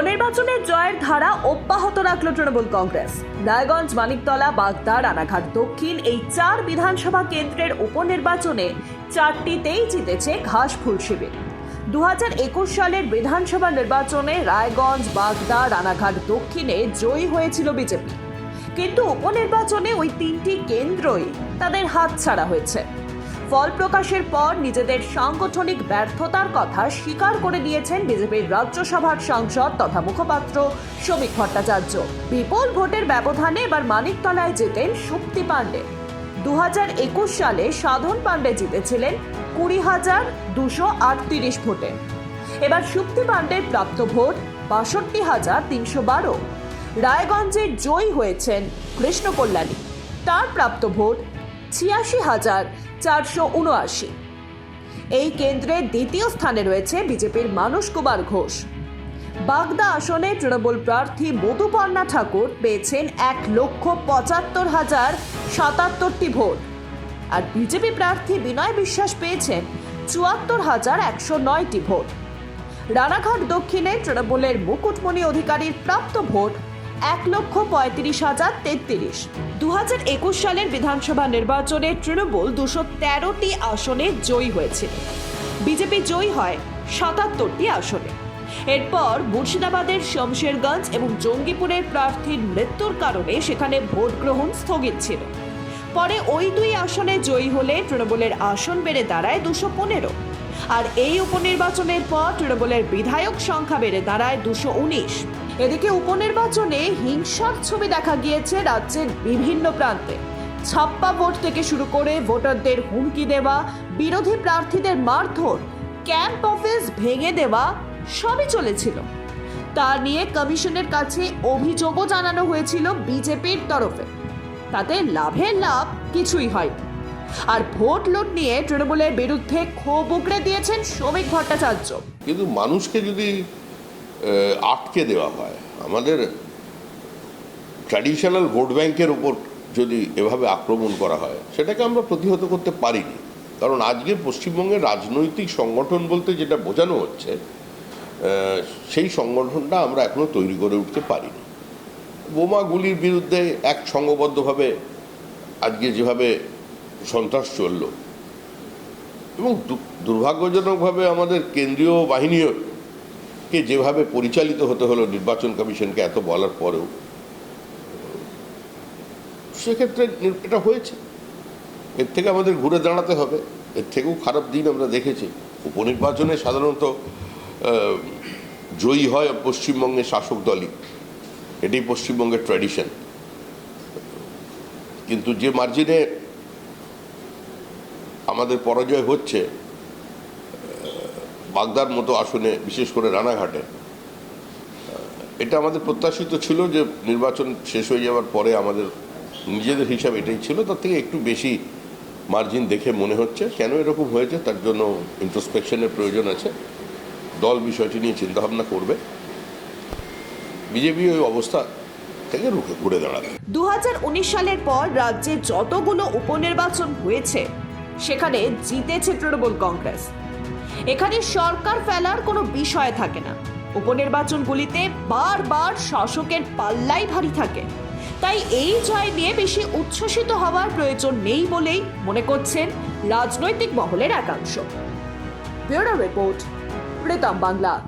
উপনির্বাচনের জয়ের ধারা অব্যাহত রাখল তৃণমূল কংগ্রেস। রায়গঞ্জ, মানিকতলা, বাগদা, রানাঘাট, দক্ষিণ এই চার বিধানসভা কেন্দ্রের উপনির্বাচনে চারটিতেই জিতেছে ঘাসফুল শিবির। দু একুশ সালের বিধানসভা নির্বাচনে রায়গঞ্জ, বাগদা, রানাঘাট, দক্ষিণে জয়ী হয়েছিল বিজেপি। কিন্তু উপনির্বাচনে ওই তিনটি কেন্দ্রই তাদের হাতছাড়া হয়েছে। ফল প্রকাশের পর নিজেদের সাংগঠনিক ব্যর্থতার কথা স্বীকার করে দিয়েছেন বিজেপির রাজ্যসভার সাংসদ তথা মুখপাত্র শ্রমিক ভট্টাচার্য। বিপুল ভোটের ব্যবধানে এবার মানিকতলায় জেতেন সুপ্তি পাণ্ডে। দু হাজার একুশ সালে সাধন পাণ্ডে জিতেছিলেন কুড়ি হাজার দুশো আটত্রিশ ভোটে। এবার সুপ্তি পাণ্ডের প্রাপ্ত ভোট বাষট্টি হাজার তিনশো বারো। রায়গঞ্জে জয়ী হয়েছেন কৃষ্ণ কল্যাণী তার প্রাপ্ত ভোট ছিয়াশি হাজার চারশো উনআশি। এই কেন্দ্রে দ্বিতীয় স্থানে রয়েছে বিজেপির মানস কুমার ঘোষ। বাগদা আসনে তৃণমূল প্রার্থী মধুপর্ণা ঠাকুর পেয়েছেন এক লক্ষ পঁচাত্তর হাজার সাতাত্তরটি ভোট। আর বিজেপি প্রার্থী বিনয় বিশ্বাস পেয়েছেন চুয়াত্তর হাজার একশো নয়টি ভোট। রানাঘাট দক্ষিণে তৃণমূলের মুকুটমণি অধিকারীর প্রাপ্ত ভোট এক লক্ষ পঁয়ত্রিশ হাজার তেত্রিশ। দু হাজার একুশ সালের বিধানসভা নির্বাচনে তৃণমূল দুশো তেরোটি আসনে জয়ী হয়েছিল বিজেপি জয়ী হয় সাতাত্তরটি আসনে। এরপর মুর্শিদাবাদের শমশেরগঞ্জ এবং জঙ্গিপুরের প্রার্থীর মৃত্যুর কারণে সেখানে ভোট গ্রহণ স্থগিত ছিল। পরে ওই দুই আসনে জয়ী হলে তৃণমূলের আসন বেড়ে দাঁড়ায় দুশো পনেরো। আর এই উপনির্বাচনের পর তৃণমূলের বিধায়ক সংখ্যা বেড়ে দাঁড়ায় দুশো উনিশ। এদিকে উপনির্বাচনে হিংসার ছবি দেখা গিয়েছে রাজ্যের বিভিন্ন প্রান্তে। ছাপ্পা ভোট থেকে শুরু করে ভোটারদের হুমকি দেওয়া, বিরোধী প্রার্থীদের মারধর, ক্যাম্প অফিস ভেঙে দেওয়া, সবই চলেছিল। তা নিয়ে কমিশনের কাছে অভিযোগও জানানো হয়েছিল বিজেপির তরফে। তাতে লাভের লাভ কিছুই হয় আর ভোট লুট নিয়ে তৃণমূলের বিরুদ্ধে ক্ষোভ উগড়ে দিয়েছেন শ্রমিক ভট্টাচার্য। কিন্তু মানুষকে যদি আটকে দেওয়া হয়। আমাদের ট্র্যাডিশনাল ভোট ব্যাংকের ওপর যদি এভাবে আক্রমণ করা হয়, সেটাকে আমরা প্রতিহত করতে পারিনি। কারণ আজকে পশ্চিমবঙ্গের রাজনৈতিক সংগঠন বলতে যেটা বোঝানো হচ্ছে সেই সংগঠনটা আমরা এখনও তৈরি করে উঠতে পারিনি। বোমা গুলির বিরুদ্ধে এক সংঘবদ্ধভাবে আজকে যেভাবে সন্ত্রাস চলল, এবং দুর্ভাগ্যজনকভাবে আমাদের কেন্দ্রীয় বাহিনীও কে যেভাবে পরিচালিত হতে হলো নির্বাচন কমিশনকে এত বলার পরেও, সেক্ষেত্রে এটা হয়েছে। এর থেকে আমাদের ঘুরে দাঁড়াতে হবে। এর থেকেও খারাপ দিন আমরা দেখেছি। উপনির্বাচনে সাধারণত জয়ী হয় পশ্চিমবঙ্গের শাসক দলই। এটাই পশ্চিমবঙ্গের ট্র্যাডিশন কিন্তু যে মার্জিনে আমাদের পরাজয় হচ্ছে বাগদার মতো আসনে, বিশেষ করে রানাঘাটে। এটা আমাদের প্রত্যাশিত ছিল যে নির্বাচন শেষ হয়ে যাওয়ার পরে আমাদের নিজেদের হিসাব এটাই ছিল, তার থেকে একটু বেশি মার্জিন দেখে মনে হচ্ছে। কেন এরকম হয়েছে? তার জন্য ইন্ট্রোস্পেকশনের প্রয়োজন আছে। দল বিষয়টি নিয়ে চিন্তাভাবনা করবে। বিজেপি ওই অবস্থা থেকে রুখে, ঘুরে দাঁড়াবে। দু হাজার উনিশ সালের পর রাজ্যে যতগুলো উপনির্বাচন হয়েছে, সেখানে জিতেছে তৃণমূল কংগ্রেস। এখানে সরকার ফেলার কোনো বিষয় থাকে না। উপনির্বাচনগুলিতে বারবার শাসকের পাল্লাই ভারী থাকে। তাই এই জয় নিয়ে বেশি উচ্ছ্বসিত হওয়ার প্রয়োজন নেই বলেই মনে করছেন রাজনৈতিক মহলের একাংশ। রিপোর্ট, প্রীতম বাংলা।